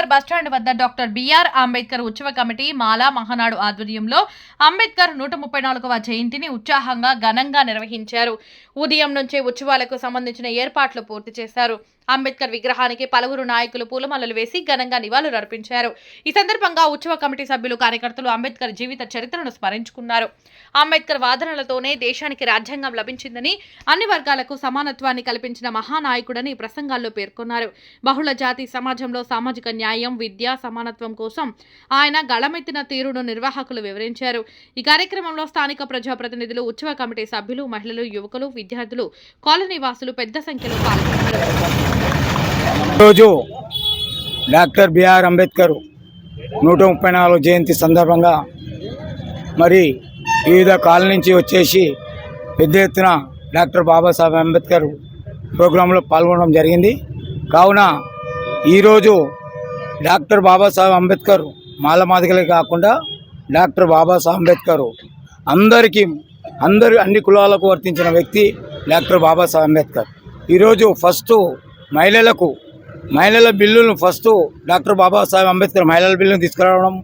Nagar bus stand వద్ద doctor BR Ambedkar ఉత్సవ committee మాలా మహానాడు ఆధ్వర్యంలో అంబేద్కర్ నూట ముప్పై నాలుగవ జయంతిని ఉత్సాహంగా ఘనంగా నిర్వహించారు. ఉదయం నుంచే ఉత్సవాలకు సంబంధించిన ఏర్పాట్లు పూర్తి చేశారు. అంబేద్కర్ విగ్రహానికి పలువురు నాయకులు పూలమాలలు వేసి ఘనంగా నివాళులు అర్పించారు. ఈ సందర్భంగా ఉత్సవ కమిటీ సభ్యులు కార్యకర్తలు అంబేద్కర్ జీవిత చరిత్రను స్మరించుకున్నారు. అంబేద్కర్ వాదనలతోనే దేశానికి రాజ్యాంగం లభించిందని అన్ని వర్గాలకు సమానత్వాన్ని కల్పించిన మహానాయకుడని ప్రసంగాల్లో పేర్కొన్నారు. బహుళ జాతి సమాజంలో సామాజిక న్యాయం విద్య సమానత్వం కోసం ఆయన గళమెత్తిన తీరును నిర్వాహకులు వివరించారు. ఈ కార్యక్రమంలో స్థానిక ప్రజాప్రతినిధులు ఉత్సవ కమిటీ సభ్యులు మహిళలు యువకులు విద్యార్థులు కాలనీ వాసులు పెద్ద సంఖ్యలో పాల్గొన్నారు. డాక్టర్ బిఆర్ అంబేద్కర్ నూట ముప్పై నాలుగు జయంతి సందర్భంగా మరి వివిధ కాలనీ నుంచి వచ్చేసి పెద్ద ఎత్తున డాక్టర్ బాబాసాహెబ్ అంబేద్కర్ ప్రోగ్రాంలో పాల్గొనడం జరిగింది. కావున ఈరోజు డాక్టర్ బాబాసాహెబ్ అంబేద్కర్ మాలమాదిగలే కాకుండా డాక్టర్ బాబాసాహెబ్ అంబేద్కర్. అందరికీ అందరి అన్ని కులాలకు వర్తించిన వ్యక్తి డాక్టర్ బాబాసాహెబ్ అంబేద్కర్. ఈరోజు ఫస్ట్ మహిళలకు మహిళల బిల్లును ఫస్ట్ డాక్టర్ బాబాసాహెబ్ అంబేద్కర్ మహిళల బిల్లును తీసుకురావడం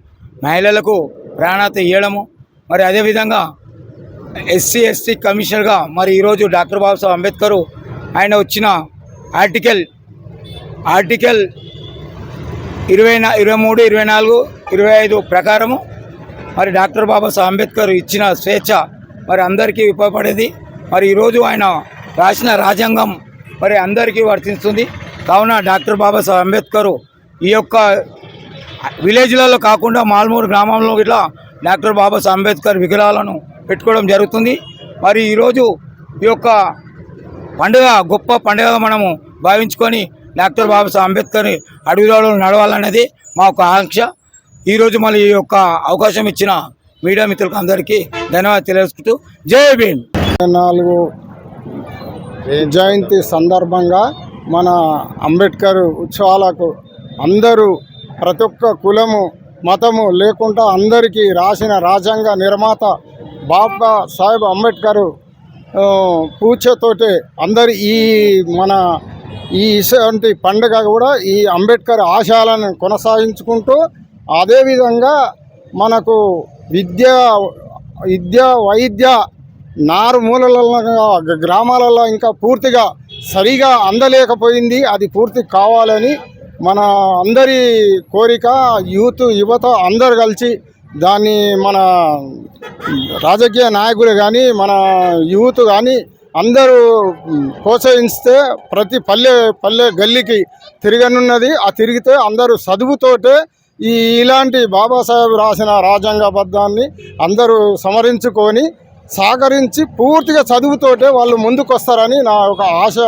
మహిళలకు ప్రాణాత ఇవ్వడము మరి అదేవిధంగా ఎస్సీ ఎస్టీ కమిషనర్గా మరి ఈరోజు డాక్టర్ బాబాసాహెబ్ అంబేద్కర్ ఆయన వచ్చిన ఆర్టికల్ ఆర్టికల్ ఇరవై నా ఇరవై మూడు ఇరవై నాలుగు ఇరవై ఐదు ప్రకారము. మరి డాక్టర్ బాబాసాహెబ్ అంబేద్కర్ ఇచ్చిన స్వేచ్ఛ మరి అందరికీ ఉపయోగపడేది మరి ఈరోజు ఆయన రాసిన రాజ్యాంగం మరి అందరికీ వర్తిస్తుంది. కావున డాక్టర్ బాబాసాహెబ్ అంబేద్కర్ ఈ యొక్క విలేజ్లలో కాకుండా మాల్మూరు గ్రామంలో ఇట్లా డాక్టర్ బాబాసాహెబ్ అంబేద్కర్ విగ్రహాలను పెట్టుకోవడం జరుగుతుంది. మరి ఈరోజు ఈ యొక్క పండుగ గొప్ప పండుగ మనము భావించుకొని డాక్టర్ బాబాసాహెబ్ అంబేద్కర్ అడవిలో నడవాలనేది మా యొక్క ఆకాంక్ష. ఈరోజు మళ్ళీ ఈ యొక్క అవకాశం ఇచ్చిన మీడియా మిత్రులకు అందరికీ ధన్యవాదాలు తెలియజేసుకుంటూ జై భీమ్. నాలుగు జయంతి సందర్భంగా మన అంబేద్కర్ ఉత్సవాలకు అందరూ ప్రతి ఒక్క కులము మతము లేకుండా అందరికీ రాసిన రాజ్యాంగ నిర్మాత బాబా సాహెబ్ అంబేద్కర్ పూజతోటి పూచతోటే అందరి ఈ మన ఈ ఇటువంటి పండుగ కూడా ఈ అంబేద్కర్ ఆశయాలను కొనసాగించుకుంటూ అదేవిధంగా మనకు విద్య విద్య వైద్య నారుమూలలలో గ్రామాలలో ఇంకా పూర్తిగా సరిగా అందలేకపోయింది. అది పూర్తి కావాలని మన అందరి కోరిక యూత్ యువత అందరు కలిసి దాన్ని మన రాజకీయ నాయకులు కానీ మన యూత్ కానీ అందరూ ప్రోత్సహిస్తే ప్రతి పల్లె పల్లె గల్లీకి తిరగనున్నది. ఆ తిరిగితే అందరూ చదువుతోటే ఈ ఇలాంటి బాబాసాహెబ్ రాసిన రాజ్యాంగబద్ధాన్ని అందరూ సమరించుకొని సహకరించి పూర్తిగా చదువుతోటే వాళ్ళు ముందుకు వస్తారని నా ఒక ఆశ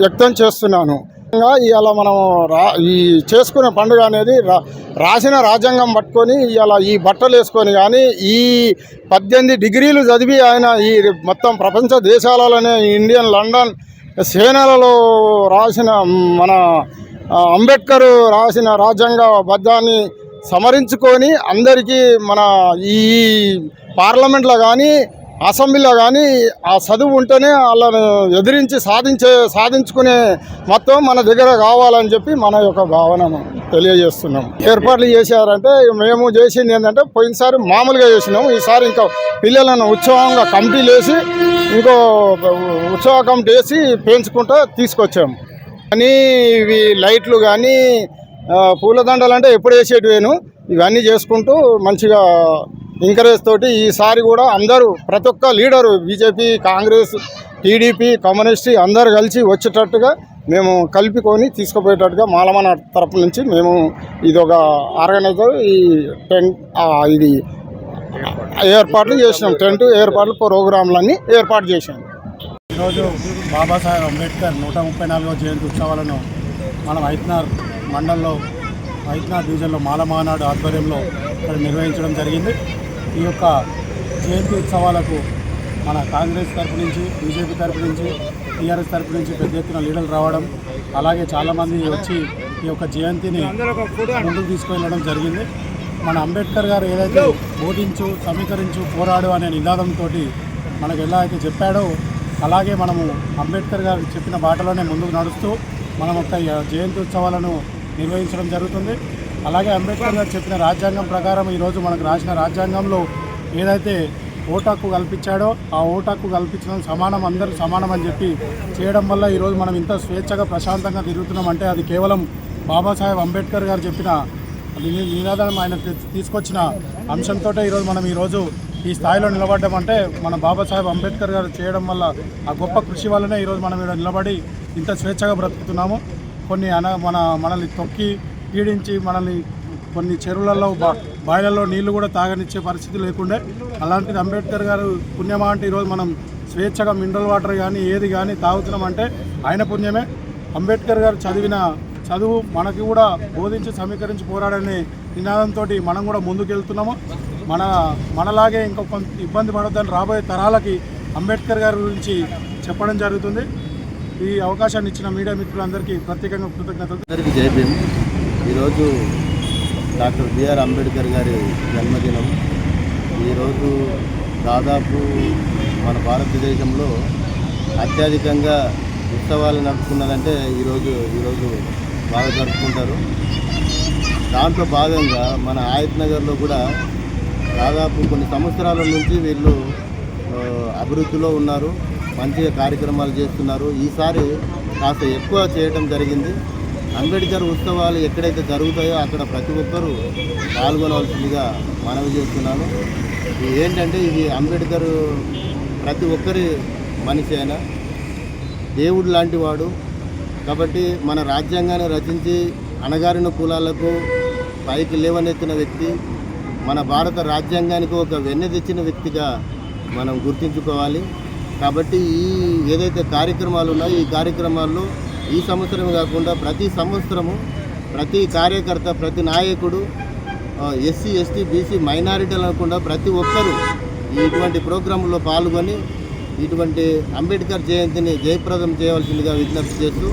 వ్యక్తం చేస్తున్నాను. ఇవాళ మనం రా ఈ చేసుకునే పండుగ అనేది రా రాసిన రాజ్యాంగం పట్టుకొని ఇవాళ ఈ బట్టలు వేసుకొని కానీ ఈ పద్దెనిమిది డిగ్రీలు చదివి ఆయన ఈ మొత్తం ప్రపంచ దేశాలలోనే ఇండియన్ లండన్ సేనలలో రాసిన మన అంబేద్కర్ రాసిన రాజ్యాంగ బద్ధాన్ని సమరించుకొని అందరికీ మన ఈ పార్లమెంట్లో కానీ అసెంబ్లీలో కానీ ఆ చదువు ఉంటేనే వాళ్ళను ఎదిరించి సాధించే సాధించుకునే మొత్తం మన దగ్గర కావాలని చెప్పి మన యొక్క భావన తెలియజేస్తున్నాం. ఏర్పాట్లు చేశారంటే మేము చేసింది ఏంటంటే పోయినసారి మామూలుగా చేసినాము. ఈసారి ఇంకా పిల్లలను ఉత్సవంగా కమిటీలు వేసి ఇంకో ఉత్సవ కమిటీ వేసి పెంచుకుంటూ తీసుకొచ్చాము కానీ ఇవి లైట్లు కానీ పూలదండలు అంటే ఎప్పుడు వేసేటివేను. ఇవన్నీ చేసుకుంటూ మంచిగా ఎంకరేజ్ తోటి ఈసారి కూడా అందరూ ప్రతి ఒక్క leader BJP Congress TDP communist అందరు కలిసి వచ్చేటట్టుగా మేము కలుపుకొని తీసుకుపోయేటట్టుగా మాలమన తరపు నుంచి మేము ఇది ఒక ఆర్గనైజర్ ఈ టెంట్ ఇది ఏర్పాట్లు చేసినాం. టెంట్ ఏర్పాట్లు ప్రోగ్రాంలన్నీ ఏర్పాటు చేసాం ఈరోజు బాబాసాహెబ్ అంబేద్కర్ నూట ముప్పై నాలుగో జయంతి ఉత్సవాలను మనం ఐత్నార్ మండలంలో ఐత్నార్ డివిజన్లో మాలమానాడు ఆధ్వర్యంలో ఇక్కడ నిర్వహించడం జరిగింది. ఈ యొక్క జయంతి ఉత్సవాలకు మన కాంగ్రెస్ తరపు నుంచి బీజేపీ తరపు నుంచి టీఆర్ఎస్ తరపు నుంచి పెద్ద ఎత్తున లీడర్లు రావడం అలాగే చాలామంది వచ్చి ఈ యొక్క జయంతిని ముందుకు తీసుకువెళ్ళడం జరిగింది. మన అంబేద్కర్ గారు ఏదైతే బోధించు సమీకరించు పోరాడు అనే నినాదంతో మనకు ఎలా అయితే చెప్పాడో అలాగే మనము అంబేద్కర్ గారు చెప్పిన బాటలోనే ముందుకు నడుస్తూ మనం ఒక జయంతి ఉత్సవాలను నిర్వహించడం జరుగుతుంది. అలాగే అంబేద్కర్ గారు చెప్పిన రాజ్యాంగం ప్రకారం ఈరోజు మనకు రాసిన రాజ్యాంగంలో ఏదైతే ఓటాకు కల్పించాడో ఆ ఓటాకు కల్పించడం సమానం అందరూ సమానం అని చెప్పి చేయడం వల్ల ఈరోజు మనం ఇంత స్వేచ్ఛగా ప్రశాంతంగా తిరుగుతున్నాం అంటే అది కేవలం బాబాసాహెబ్ అంబేద్కర్ గారు చెప్పిన నినాదం ఆయన తీసుకొచ్చిన అంశంతో ఈరోజు మనం ఈరోజు ఈ స్థాయిలో నిలబడ్డం అంటే మన బాబాసాహెబ్ అంబేద్కర్ గారు చేయడం వల్ల ఆ గొప్ప కృషి వల్లనే ఈరోజు మనం ఇక్కడ నిలబడి ఇంత స్వేచ్ఛగా బ్రతుకుతున్నాము. కొన్ని అన మన మనల్ని తొక్కి పీడించి మనల్ని కొన్ని చెరువులలో బాయిలలో నీళ్ళు కూడా తాగనిచ్చే పరిస్థితి లేకుండే. అలాంటిది అంబేద్కర్ గారు పుణ్యమా అంటే ఈరోజు మనం స్వేచ్ఛగా మినరల్ వాటర్ కానీ ఏది కానీ తాగుతున్నామంటే ఆయన పుణ్యమే. అంబేద్కర్ గారు చదివిన చదువు మనకి కూడా బోధించి సమీకరించి పోరాడనే నినాదంతో మనం కూడా ముందుకెళ్తున్నాము. మన మనలాగే ఇంకొక కొంత ఇబ్బంది పడొద్దని రాబోయే తరాలకి అంబేద్కర్ గారి గురించి చెప్పడం జరుగుతుంది. ఈ అవకాశాన్ని ఇచ్చిన మీడియా మిత్రులందరికీ ప్రత్యేకంగా కృతజ్ఞతలు. జై భీమ్. ఈరోజు డాక్టర్ బిఆర్ అంబేద్కర్ గారి జన్మదినం. ఈరోజు దాదాపు మన భారతదేశంలో అత్యధికంగా ఉత్సవాలు నడుపుకున్నదంటే ఈరోజు ఈరోజు బాగా జరుపుకుంటారు. దాంట్లో భాగంగా మన ఆయత్ నగర్లో కూడా దాదాపు కొన్ని సంవత్సరాల నుంచి వీళ్ళు అభివృద్ధిలో ఉన్నారు. మంచిగా కార్యక్రమాలు చేస్తున్నారు. ఈసారి కాస్త ఎక్కువ చేయటం జరిగింది. అంబేద్కర్ ఉత్సవాలు ఎక్కడైతే జరుగుతాయో అక్కడ ప్రతి ఒక్కరూ పాల్గొనవలసిందిగా మనవి చేస్తున్నాను. ఇది ఏంటంటే ఇది అంబేద్కర్ ప్రతి ఒక్కరి మనిషి అయినా దేవుడు లాంటి వాడు. కాబట్టి మన రాజ్యాంగాన్ని రచించి అణగారిన కులాలకు పైకి లేవనెత్తిన వ్యక్తి మన భారత రాజ్యాంగానికి ఒక వెన్నె తెచ్చిన వ్యక్తిగా మనం గుర్తించుకోవాలి. కాబట్టి ఈ ఏదైతే కార్యక్రమాలు ఉన్నాయో ఈ కార్యక్రమాల్లో ఈ సంవత్సరం కాకుండా ప్రతి సంవత్సరము ప్రతి కార్యకర్త ప్రతి నాయకుడు ఎస్సీ ఎస్టీ బీసీ మైనారిటీలు అనకుండా ప్రతి ఒక్కరూ ఇటువంటి ప్రోగ్రాంలో పాల్గొని ఇటువంటి అంబేద్కర్ జయంతిని జయప్రదం చేయవలసిందిగా విజ్ఞప్తి చేస్తూ